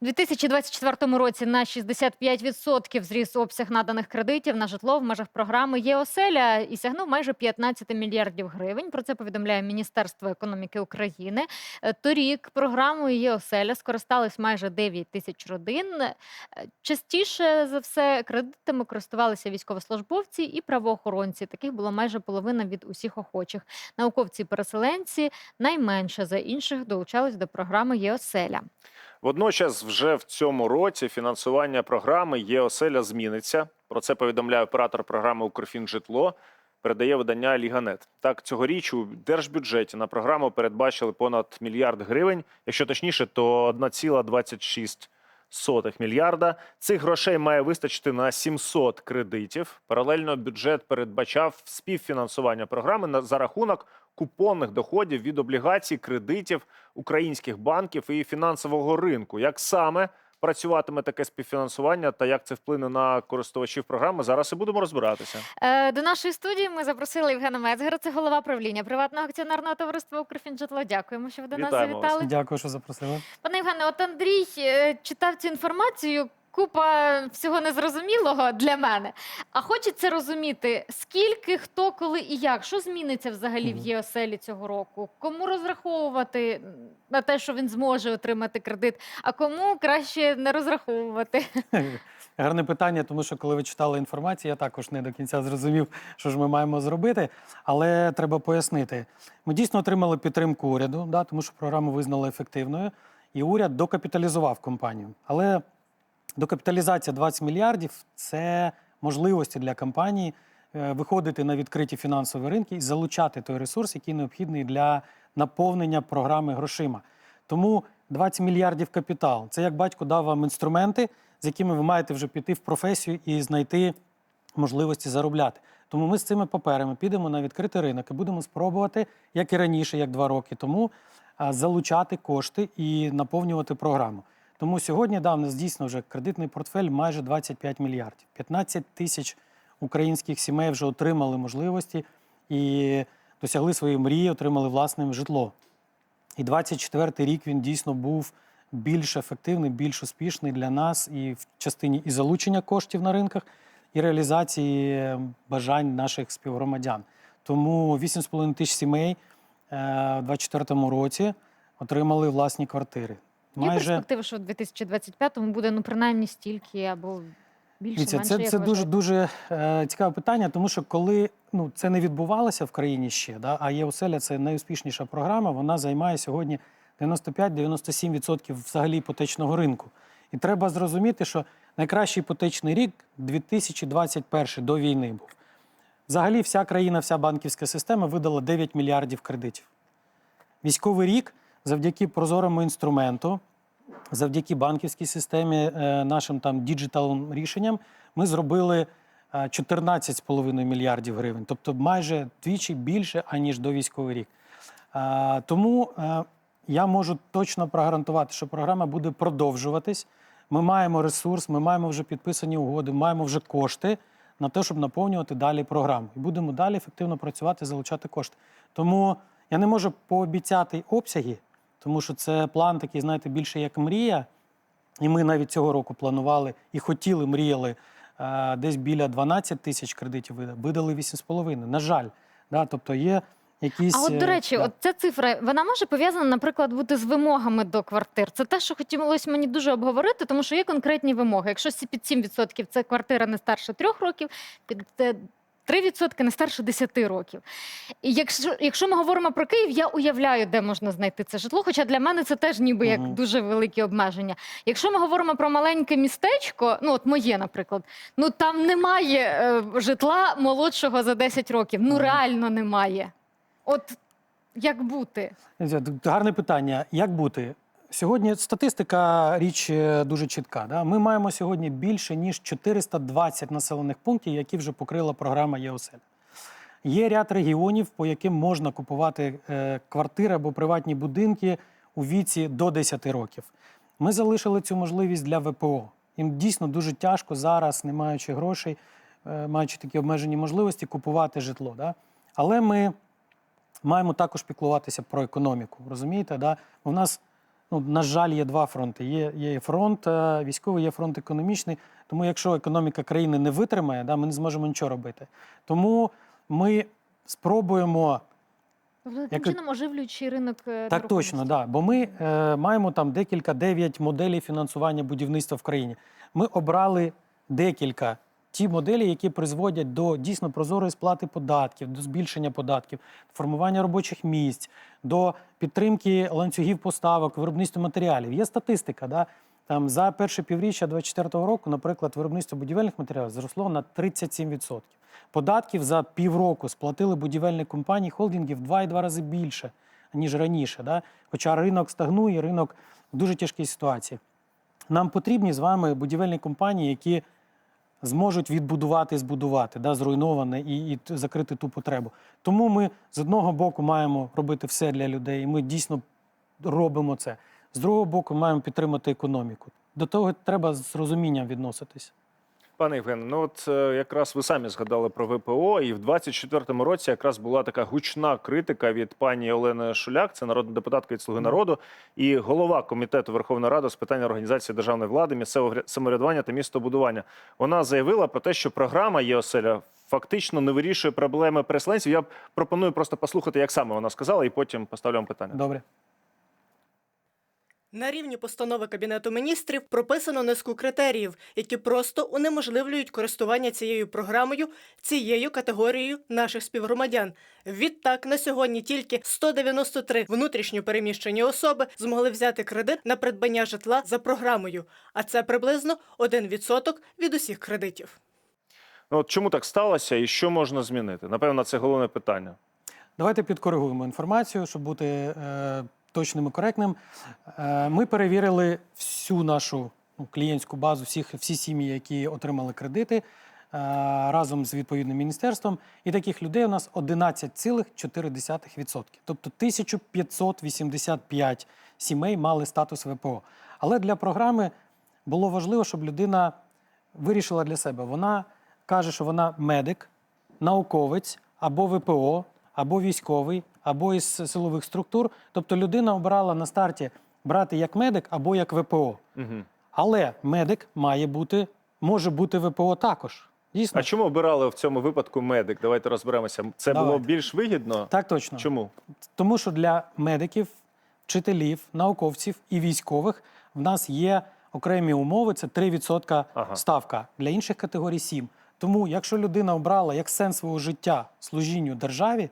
У 2024 році на 65% зріс обсяг наданих кредитів на житло в межах програми «Єоселя» і сягнув майже 15 мільярдів гривень. Про це повідомляє Міністерство економіки України. Е, Торік програмою «Єоселя» скористались майже 9 тисяч родин. Е, Частіше за все кредитами користувалися військовослужбовці і правоохоронці. Таких було майже половина від усіх охочих. Науковці-переселенці найменше за інших долучались до програми «Єоселя». Водночас, вже в цьому році фінансування програми «ЄОселя» зміниться. Про це повідомляє оператор програми «Укрфінжитло», передає видання Ліганет. Так, цьогоріч у держбюджеті на програму передбачили понад мільярд гривень. Якщо точніше, то 1,26 мільярда. Цих грошей має вистачити на 700 кредитів. Паралельно бюджет передбачав співфінансування програми за рахунок купонних доходів від облігацій, кредитів українських банків і фінансового ринку. Як саме працюватиме таке співфінансування та як це вплине на користувачів програми, зараз і будемо розбиратися. Е, До нашої студії ми запросили Євгена Мецгера, це голова правління приватного акціонерного товариства «Укрфінжитло». Дякуємо, що ви до нас Вітаємо вас. Дякую, що запросили. Пане Євгене, от Андрій е, читав цю інформацію. Купа всього незрозумілого для мене. А хочеться розуміти, скільки, хто, коли і як, що зміниться взагалі в ЄОСЕЛі цього року? Кому розраховувати на те, що він зможе отримати кредит, а кому краще не розраховувати? Гарне питання, тому що коли ви читали інформацію, я також не до кінця зрозумів, що ж ми маємо зробити. Але треба пояснити. Ми дійсно отримали підтримку уряду, да, тому що програму визнали ефективною, і уряд докапіталізував компанію. Але докапіталізація 20 мільярдів це можливості для компанії е, виходити на відкриті фінансові ринки і залучати той ресурс, який необхідний для наповнення програми грошима. Тому 20 мільярдів капітал це як батько дав вам інструменти, з якими ви маєте вже піти в професію і знайти можливості заробляти. Тому ми з цими паперами підемо на відкритий ринок і будемо спробувати, як і раніше, як два роки тому, залучати кошти і наповнювати програму. Тому сьогодні да, в нас дійсно вже кредитний портфель майже 25 мільярдів. 15 тисяч українських сімей вже отримали можливості і досягли своєї мрії, отримали власне житло. І 24-й рік він дійсно був більш ефективний, більш успішний для нас і в частині і залучення коштів на ринках, і реалізації е, бажань наших співгромадян. Тому 8,5 тисяч сімей е, в 24-му році отримали власні квартири. Є перспектива, що в 2025-му буде ну принаймні стільки або більше, Дивіться, менше, це, як це дуже вважаєте? дуже е, цікаве питання, тому що коли ну це не відбувалося в країні ще, да, а ЄОСЕЛЯ це найуспішніша програма. Вона займає сьогодні 95-97% взагалі іпотечного ринку. І треба зрозуміти, що найкращий іпотечний рік 2021 до війни був. Взагалі, вся країна, вся банківська система видала 9 мільярдів кредитів. Військовий рік завдяки прозорому інструменту, завдяки банківській системі, е, нашим там діджитал рішенням, ми зробили е, 14,5 мільярдів гривень, тобто майже двічі більше, аніж до військовий рік. Е, Тому е, я можу точно прогарантувати, що програма буде продовжуватись. Ми маємо ресурс, ми маємо вже підписані угоди, маємо вже кошти на те, щоб наповнювати далі програму. І будемо далі ефективно працювати, залучати кошти. Тому я не можу пообіцяти обсяги, тому що це план такий, знаєте, більше як мрія. І ми навіть цього року планували і хотіли, мріяли е, десь біля 12 тисяч кредитів видали, видали 8,5. На жаль, да, тобто є якісь. А от, до е, речі, да. от ця цифра вона може пов'язана, наприклад, бути з вимогами до квартир. Це те, що хотілося мені дуже обговорити, тому що є конкретні вимоги. Якщо під 7% це квартира не старше 3 років, під е, 3% не старше 10 років. І якщо, якщо ми говоримо про Київ, я уявляю, де можна знайти це житло. Хоча для мене це теж ніби як дуже великі обмеження. Якщо ми говоримо про маленьке містечко, ну от моє, наприклад, ну там немає е, житла молодшого за 10 років. Ну реально немає. От як бути? Гарне питання. Як бути? Сьогодні статистика річ е, дуже чітка. Да? Ми маємо сьогодні більше ніж 420 населених пунктів, які вже покрила програма ЄОСЕЛ. Є ряд регіонів, по яким можна купувати е, квартири або приватні будинки у віці до 10 років. Ми залишили цю можливість для ВПО. Їм дійсно дуже тяжко зараз, не маючи грошей, е, маючи такі обмежені можливості, купувати житло. Да? Але ми маємо також піклуватися про економіку. Розумієте? Да? У нас Ну, на жаль, є два фронти. Є, є фронт е, військовий, є фронт економічний. Тому, якщо економіка країни не витримає, да, ми не зможемо нічого робити. Тому ми спробуємо Тобто, Як- чином оживлюючи ринок е, так точно, да. бо ми е, маємо там декілька дев'ять моделей фінансування будівництва в країні. Ми обрали декілька ті моделі, які призводять до дійсно прозорої сплати податків, до збільшення податків, формування робочих місць, до підтримки ланцюгів поставок, виробництва матеріалів. Є статистика, да. Там за перше півріччя 2024 року, наприклад, виробництво будівельних матеріалів зросло на 37%. Податків за півроку сплатили будівельні компанії холдингів в 2,2 рази більше, ніж раніше. Да? Хоча ринок стагнує, ринок в дуже тяжкій ситуації. Нам потрібні з вами будівельні компанії, які зможуть відбудувати і збудувати да, зруйноване і, і закрити ту потребу. Тому ми з одного боку маємо робити все для людей, і ми дійсно робимо це. З другого боку, маємо підтримати економіку. До того треба з розумінням відноситись. Пане Євгене, ну от е, якраз ви самі згадали про ВПО, і в 24-му році якраз була така гучна критика від пані Олени Шуляк, це народна депутатка від Слуги народу, і голова комітету Верховної Ради з питань організації державної влади, місцевого самоврядування та містобудування. Вона заявила про те, що програма ЄОСЕЛЯ фактично не вирішує проблеми переселенців. Я пропоную просто послухати, як саме вона сказала, і потім поставлю вам питання. Добре. На рівні постанови Кабінету міністрів прописано низку критеріїв, які просто унеможливлюють користування цією програмою, цією категорією наших співгромадян. Відтак, на сьогодні тільки 193 внутрішньо переміщені особи змогли взяти кредит на придбання житла за програмою, а це приблизно 1% від усіх кредитів. Ну от чому так сталося, і що можна змінити? Напевно, це головне питання. Давайте підкоригуємо інформацію, щоб бути е, точним і коректним. Е, ми перевірили всю нашу ну, клієнтську базу, всіх, всі сім'ї, які отримали кредити е, разом з відповідним міністерством. І таких людей у нас 11,4%. Тобто 1585 сімей мали статус ВПО. Але для програми було важливо, щоб людина вирішила для себе. Вона каже, що вона медик, науковець або ВПО, або військовий, або із силових структур. Тобто людина обирала на старті брати як медик або як ВПО. Угу. Але медик має бути, може бути ВПО також. Дійсно, А чому обирали в цьому випадку медик? Давайте розберемося. Це було більш вигідно. так точно. Чому? Тому що для медиків, вчителів, науковців і військових в нас є окремі умови, це 3% Ага. ставка. Для інших категорій 7. Тому, якщо людина обрала як сенс свого життя служінню державі,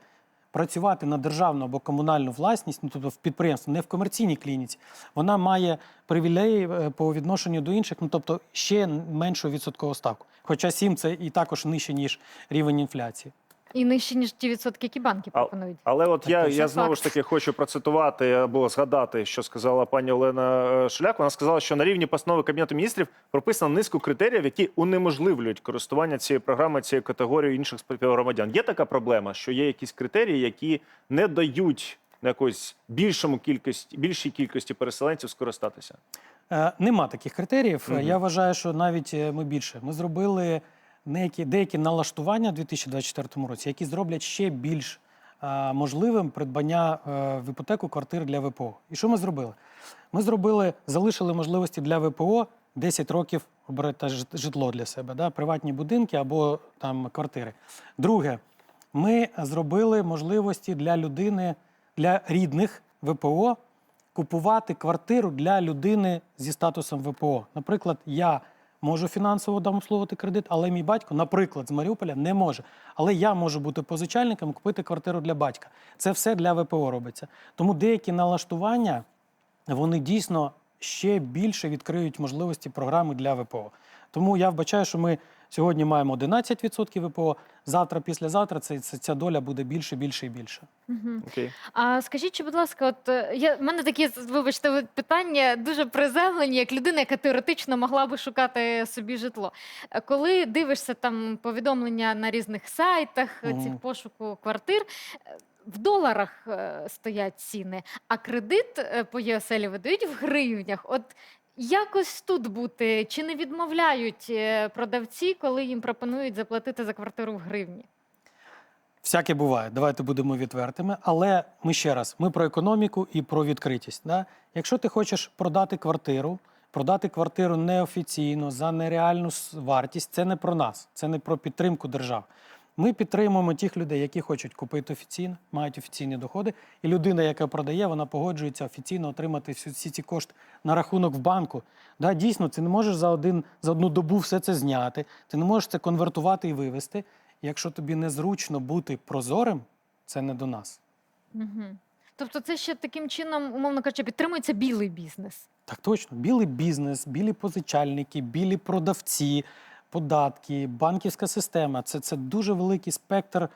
працювати на державну або комунальну власність, ну тобто в підприємство, не в комерційній клініці, вона має привілеї е, по відношенню до інших, ну тобто ще меншу відсоткову ставку. Хоча 7 це і також нижче, ніж рівень інфляції. І нижче, ніж ті відсотки, які банки А- пропонують. Але от Так, я, я знову ж таки хочу процитувати або згадати, що сказала пані Олена е, Шуляк. Вона сказала, що на рівні постанови Кабінету міністрів прописано низку критеріїв, які унеможливлюють користування цією програмою, цією категорією інших співгромадян. Є така проблема, що є якісь критерії, які не дають на якоїсь більшому кількості, більшій кількості переселенців скористатися. Е, Нема таких критеріїв. Мгм. Я вважаю, що навіть е, ми більше. Ми зробили деякі, деякі налаштування у 2024 році, які зроблять ще більш е, можливим придбання е, в іпотеку квартир для ВПО. І що ми зробили? Ми зробили, залишили можливості для ВПО 10 років обрати житло для себе, да? приватні будинки або там квартири. Друге, ми зробили можливості для людини, для рідних ВПО купувати квартиру для людини зі статусом ВПО. Наприклад, я можу фінансово дамословити кредит, але мій батько, наприклад, з Маріуполя не може. Але я можу бути позичальником купити квартиру для батька. Це все для ВПО робиться. Тому деякі налаштування вони дійсно ще більше відкриють можливості програми для ВПО. Тому я вбачаю, що ми сьогодні маємо 11% ВПО. Завтра, післязавтра це, це, ця доля буде більше, більше і більше. Окей. А скажіть, чи, будь ласка, от е, я в мене такі, вибачте, питання дуже приземлені, як людина, яка теоретично могла би шукати собі житло. Е, Коли дивишся там повідомлення на різних сайтах е, цих пошуку квартир. В доларах стоять ціни, а кредит по ЄОСЕЛі видають в гривнях. От якось тут бути, чи не відмовляють е, продавці, коли їм пропонують заплатити за квартиру в гривні? Всяке буває, давайте будемо відвертими. Але ми ще раз, ми про економіку і про відкритість. Да? Якщо ти хочеш продати квартиру, продати квартиру неофіційно за нереальну вартість, це не про нас, це не про підтримку держав. Ми підтримуємо тих людей, які хочуть купити офіційно, мають офіційні доходи, і людина, яка продає, вона погоджується офіційно отримати всі, ці кошти на рахунок в банку. Да, дійсно, ти не можеш за один за одну добу все це зняти, ти не можеш це конвертувати і вивести. Якщо тобі незручно бути прозорим, це не до нас. Угу. Тобто, це ще таким чином, умовно кажучи, підтримується білий бізнес. Так точно, білий бізнес, білі позичальники, білі продавці, податки, банківська система це, це дуже великий спектр е,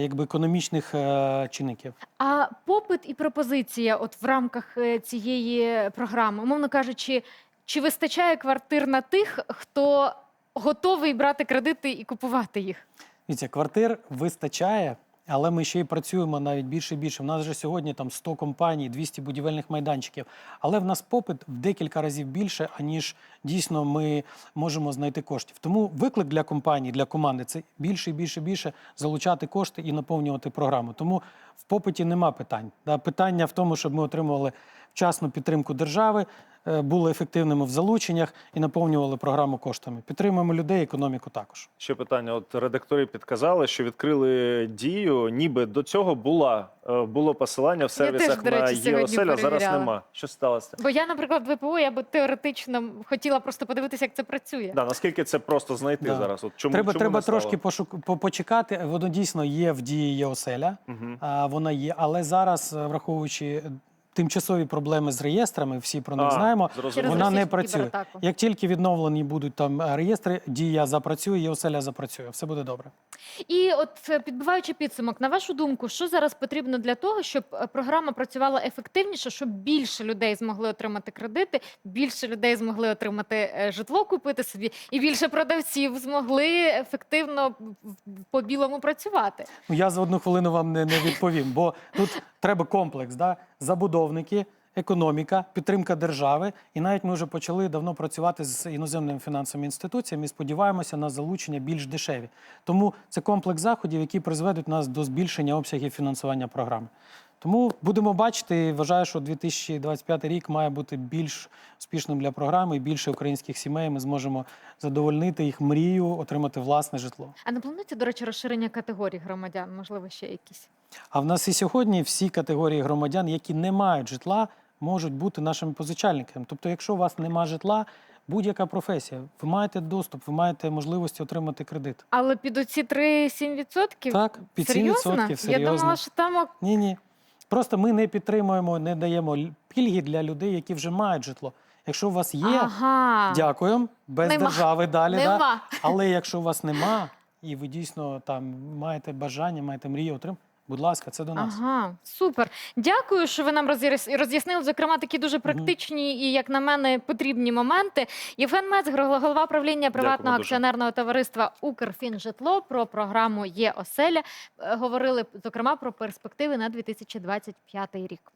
якби, економічних е, чинників. А попит і пропозиція, от в рамках е, цієї програми, умовно кажучи, чи вистачає квартир на тих, хто готовий брати кредити і купувати їх? Дивіться, квартир вистачає, але ми ще й працюємо навіть більше і більше. У нас вже сьогодні там 100 компаній, 200 будівельних майданчиків. Але в нас попит в декілька разів більше, аніж дійсно ми можемо знайти коштів. Тому виклик для компаній, для команди це більше і більше і більше залучати кошти і наповнювати програму. Тому в попиті нема питань. Питання в тому, щоб ми отримували вчасну підтримку держави, були ефективними в залученнях і наповнювали програму коштами. Підтримуємо людей, економіку також. Ще питання: от редактори підказали, що відкрили дію, ніби до цього була е, було посилання в сервісах речі, на ЄОСЕЛ, а зараз нема. Що сталося? Бо я, наприклад, ВПО, я би теоретично хотіла просто подивитися, як це працює. Да, наскільки це просто знайти Да. зараз? От чому треба чому треба трошки пошук... по- почекати. Воно дійсно є в дії ЄОСЕЛЯ, Мгм. а, вона є. Але зараз, е, враховуючи тимчасові проблеми з реєстрами, всі про них А, знаємо. зрозуміло. Через Вона не російську працює. кібератаку. Як тільки відновлені будуть там е, реєстри, дія запрацює, ЄОСЕЛЯ запрацює. Все буде добре. І от е, підбиваючи підсумок, на вашу думку, що зараз потрібно для того, щоб е, програма працювала ефективніше, щоб більше людей змогли отримати кредити, більше людей змогли отримати е, житло, купити собі, і більше продавців змогли ефективно в- по білому працювати. Ну, я за одну хвилину вам не, не відповім, бо тут треба комплекс, да? Забудовники, економіка, підтримка держави. І навіть ми вже почали давно працювати з іноземними фінансовими інституціями і сподіваємося на залучення більш дешеві. Тому це комплекс заходів, які призведуть нас до збільшення обсягів фінансування програми. Тому будемо бачити. і Вважаю, що 2025 рік має бути більш успішним для програми, і більше українських сімей ми зможемо задовольнити їх мрію, отримати власне житло. А не планується, до речі, розширення категорій громадян, можливо, ще якісь. А в нас і сьогодні всі категорії громадян, які не мають житла, можуть бути нашими позичальниками. Тобто, якщо у вас нема житла, будь-яка професія, ви маєте доступ, ви маєте можливості отримати кредит. Але під оці 3-7%? Так, під 7% серйозно? Я серйозно. думала, що там Ні, ні. Просто ми не підтримуємо, не даємо пільги для людей, які вже мають житло. Якщо у вас є, ага. дякуємо, без Нема. держави далі. Да? Але якщо у вас нема, і ви дійсно там маєте бажання, маєте мрію отримати, будь ласка, це до нас. Ага, супер. Дякую, що ви нам роз'яс- роз'яснили, зокрема, такі дуже практичні і, як на мене, потрібні моменти. Євген Мец, голова правління приватного дуже. акціонерного товариства Укрфінжитло про програму Є оселя. Е, Говорили зокрема про перспективи на 2025 рік.